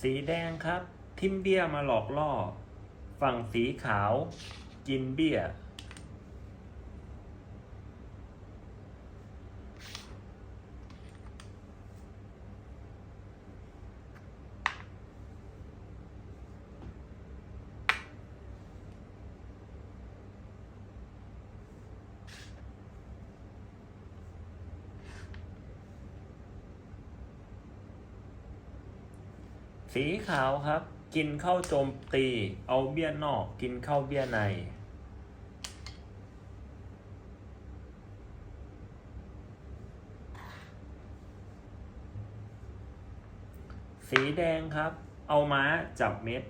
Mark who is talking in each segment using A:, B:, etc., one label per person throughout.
A: สีแดงครับ ทิมเบี้ยมาหลอกล่อ ฝั่งสีขาว กินเบี้ย สีขาวครับ กินเข้าโจมตี เอาเบี้ยนอก กินเข้าเบี้ยใน สีแดงครับ เอาม้าจับเม็ด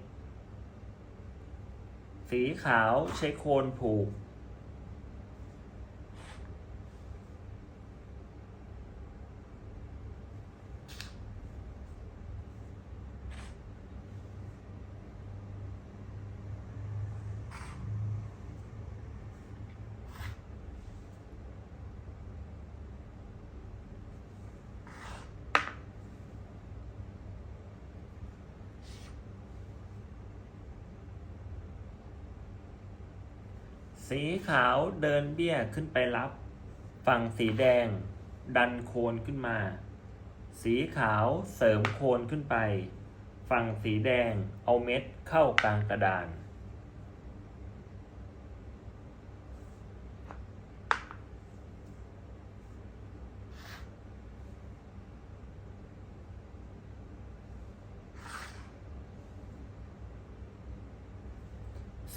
A: สีขาวใช้โคนผูก สีขาวเดินเบี้ยขึ้นไปรับ ฝั่งสีแดง ดันโคนขึ้นมา สีขาวเสริมโคนขึ้นไป ฝั่งสีแดงเอาเม็ดเข้ากลางกระดาน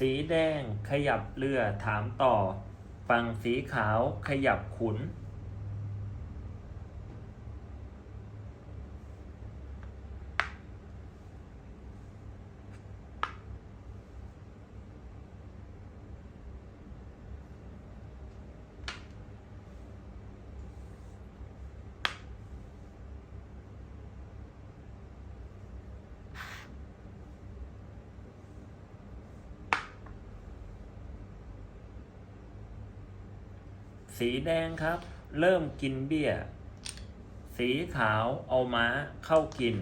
A: สีแดงขยับเรือถามต่อ ฝั่งสีขาวขยับขุน สีแดงครับ เริ่มกินเบี้ย สีขาวเอาม้าเข้ากิน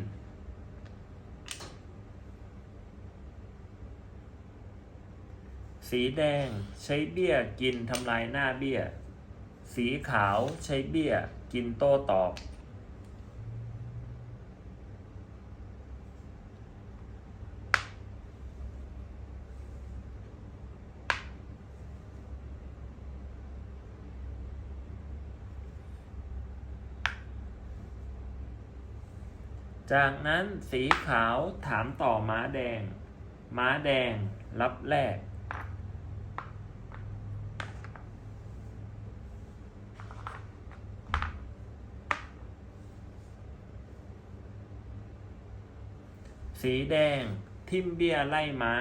A: สีแดงใช้เบี้ยกินทำลายหน้าเบี้ย สีขาวใช้เบี้ยกินโต้ตอบ จากนั้นสีขาวถามต่อม้าแดง ม้าแดงรับแรก สีแดงทิมเบียไล่ม้า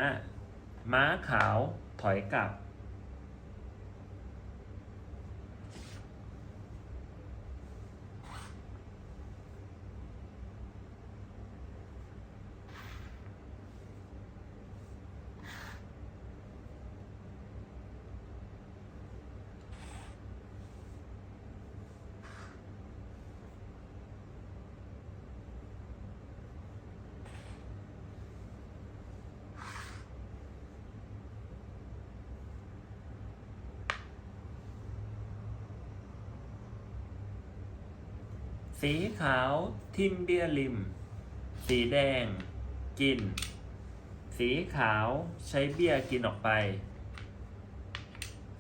A: ม้าขาวถอยกลับ สีขาวทิมเบียริม สีแดง กิน สีขาวใช้เบียกินออกไป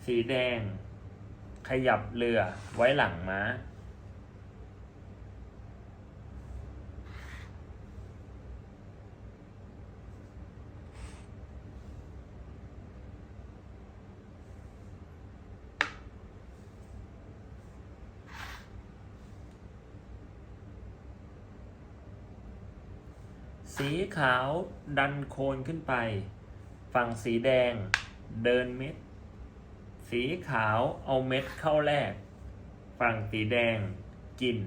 A: สีแดง ขยับเรือไว้หลังม้า สีขาวดันโคนขึ้นไป ฝั่งสีแดงเดินเม็ด สีขาวเอาเม็ดเข้าแรก ฝั่งสีแดงกิน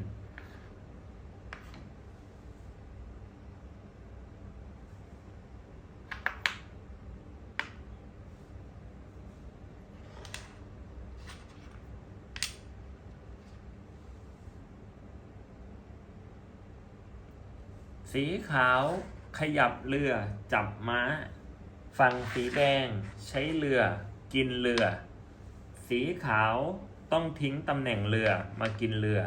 A: สีขาวขยับเรือ จับม้า ฝั่งสีแดง ใช้เรือ กินเรือ สีขาวต้องทิ้งตำแหน่งเรือมากินเรือ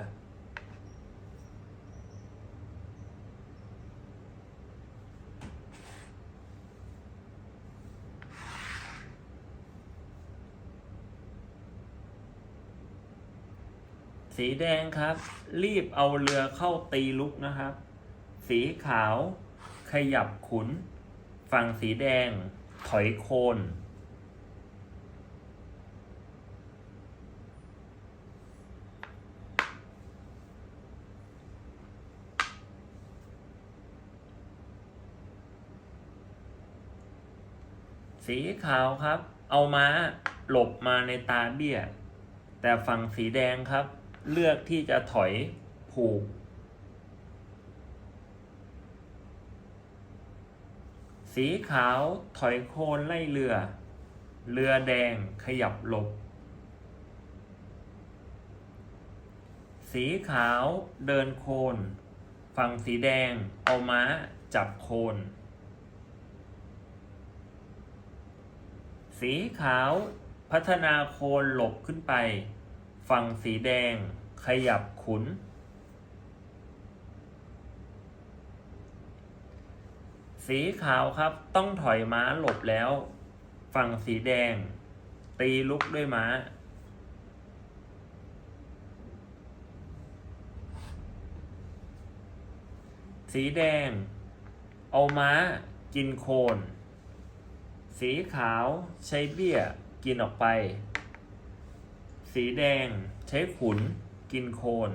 A: สีแดงครับ รีบเอาเรือเข้าตีลุกนะครับ สีขาว ขยับขุน ฝั่งสีแดง ถอยโคน สีขาวครับ เอาม้าหลบมาในตาเบี้ย แต่ฝั่งสีแดงครับ เลือกที่จะถอยผูก สีขาวถอยโคนไล่เรือ เรือแดงขยับหลบ สีขาวเดินโคน ฝั่งสีแดงเอาม้าจับโคน สีขาวพัฒนาโคนหลบขึ้นไป ฝั่งสีแดงขยับขุน สีขาวครับ ต้องถอยม้าหลบแล้ว ฝั่งสีแดง ตีลุกด้วยม้า สีแดง เอาม้ากินโคน สีขาวใช้เบี้ยกินออกไป สีแดงใช้ขุนกินโคน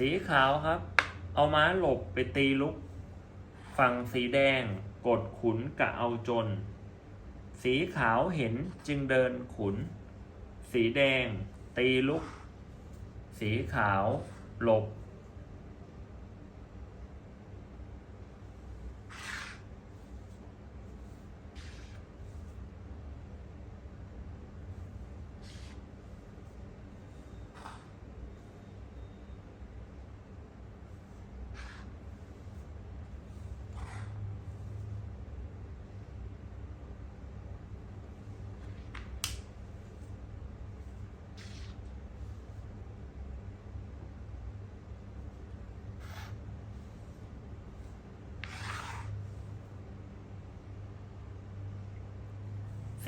A: สีขาวครับ เอาม้าหลบไปตีลุก ฝั่งสีแดงกดขุนกะเอาจน สีขาวเห็นจึงเดินขุน สีแดงตีลุก สีขาวหลบ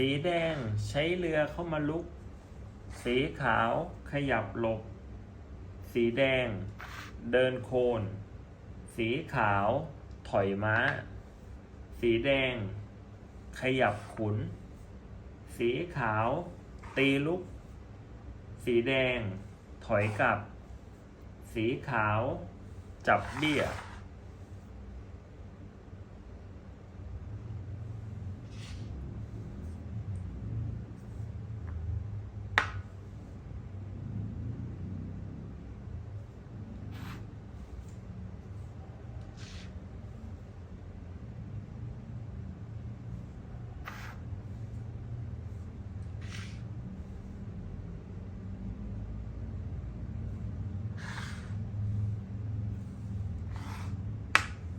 A: สีแดงใช้เรือเข้ามาลุก สีขาวขยับหลบ สีแดง เดินโคน สีขาว ถอยม้า สีแดง ขยับขุน สีขาว ตีลุก สีแดง ถอยกลับ สีขาว จับเบี้ย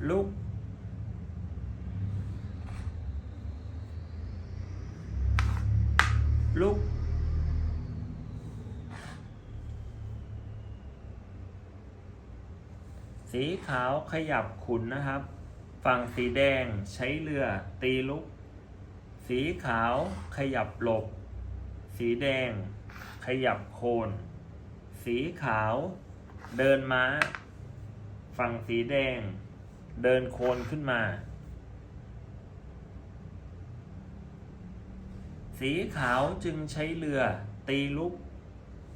A: ลุก ลุก สีขาวขยับขุนนะครับ ฝั่งสีแดงใช้เรือตีลุก สีขาวขยับหลบ สีแดงขยับโคน สีขาวเดินม้า ฝั่งสีแดง เดินโคนขึ้นมา สีขาวจึงใช้เรือ ตีลุก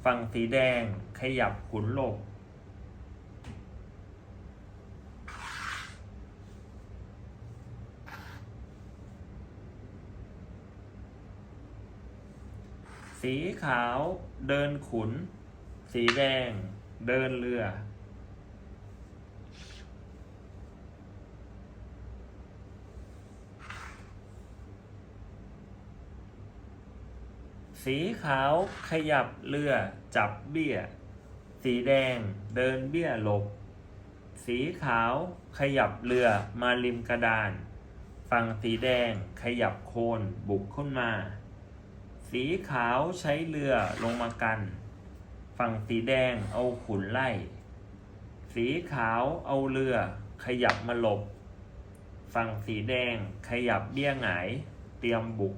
A: ฝั่งสีแดงขยับขุนหลบ สีขาวเดินขุน สีแดงเดินเรือ สีขาวขยับเรือจับเบี้ย สีแดงเดินเบี้ยหลบ สีขาวขยับเรือมาริมกระดาน ฝั่งสีแดงขยับโคนบุกขึ้นมา สีขาวใช้เรือลงมากัน ฝั่งสีแดงเอาขุนไล่ สีขาวเอาเรือขยับมาหลบ ฝั่งสีแดงขยับเบี้ยหงาย เตรียมบุก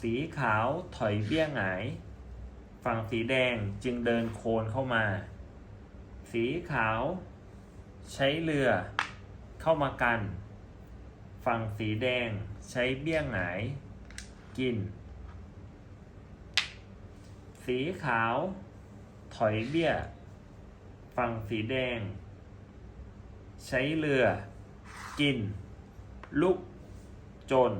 A: สีขาวถอยเบี้ยหงาย ฝั่งสีแดงจึงเดินโคนเข้ามา สีขาว ใช้เรือเข้ามากัน ฝั่งสีแดงใช้เบี้ยหงาย กิน สีขาว ถอยเบี้ย ฝั่งสีแดง ใช้เรือ กิน ลุก จน